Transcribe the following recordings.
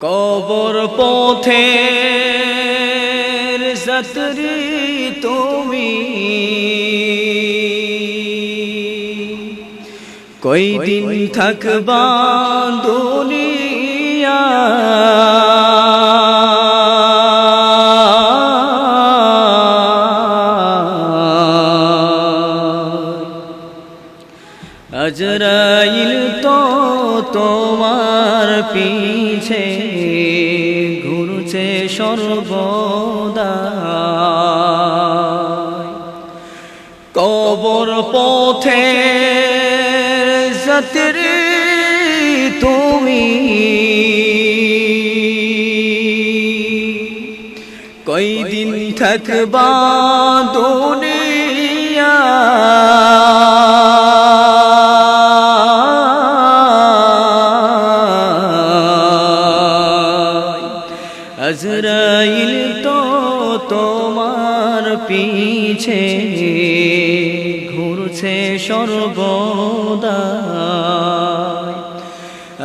কবর পথে সতরি তুমি। কই দিন থাকবা দুনিয়া? আজরাইল তো তোমার পিছে। সর্বদা কবর পথে সতরে তুমি। কই দিন থাকবা দুনিয়া? পিছে ঘুরছে সর্বদা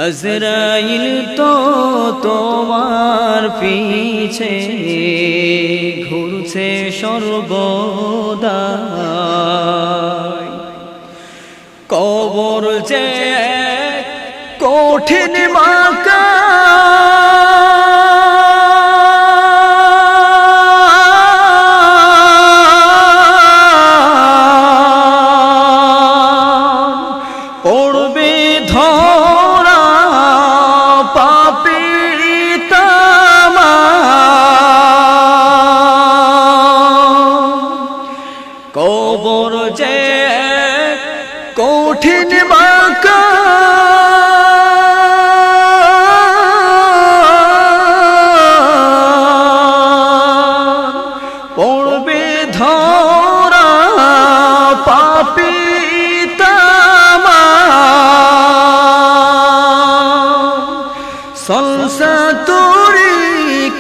আজরাইল তো তোমার পিছে ঘুরছে সর্বদা কবর যে কঠিন মাকা পড়বে ধরা পাপি কবর যে কঠিন বাঁকা সংসা তুরি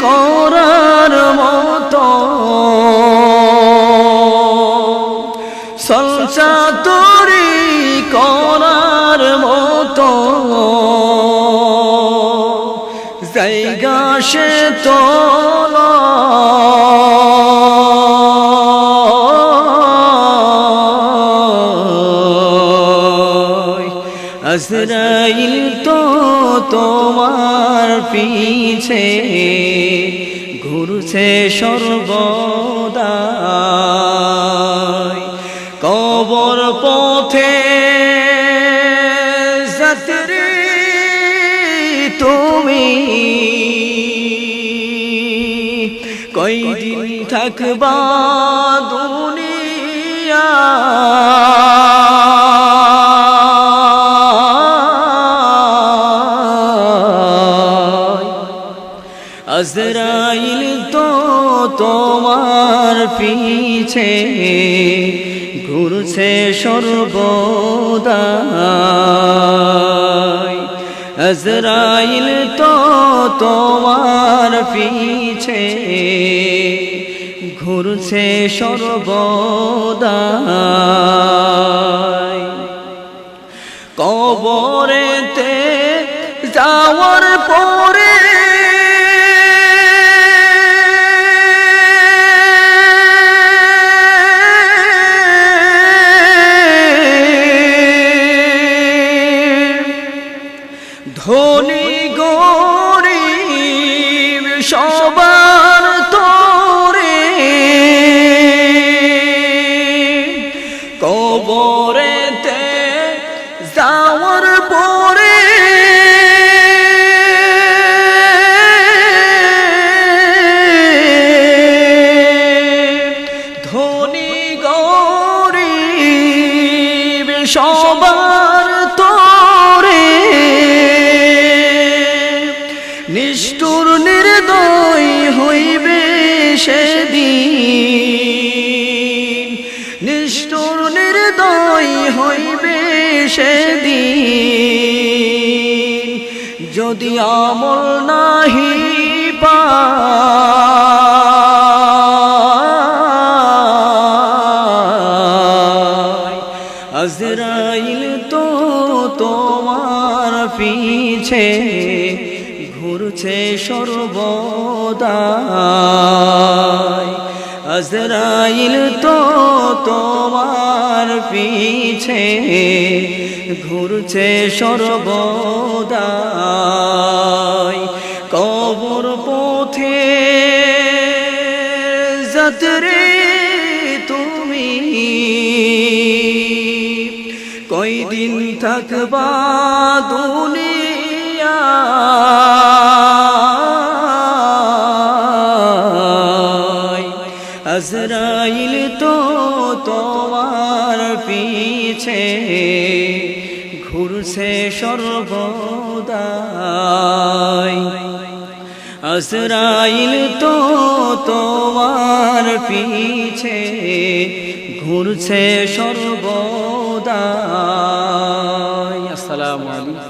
করার মতো। সংসা তুরি করার মতো। জায়গা সে তোলা। তো তোমার পিছে ঘুরছে সর্বদা কবর পথে সতরে তুমি। কয়দিন থাকবা দুনিয়া পিছে ঘুরছে সর্বদা আজরাইল তো তোমার পিছে ঘুরছে সর্বদা কবরেতে যাওয়ার পরে নিষ্ঠুর নির্দয় হইবে সেদিন। নিষ্ঠুর নির্দয় হইবে সেদিন। যদি আমল নাহি পা আজরাইল তো তোমার পিছে। ঘুরছে সর্বদা আজরাইল তো তোমার পিছে ঘুরছে সর্বদা কবর পথে যাত্রে তুমি। কয়দিন থাকবা দুনিয়া আজরাইল তো তোমার পিছে ঘুরছে সর্বদাই। আজরাইল তো তোমার পিছে ঘুরছে সর্বদাই। আসসালামু আলাইকুম।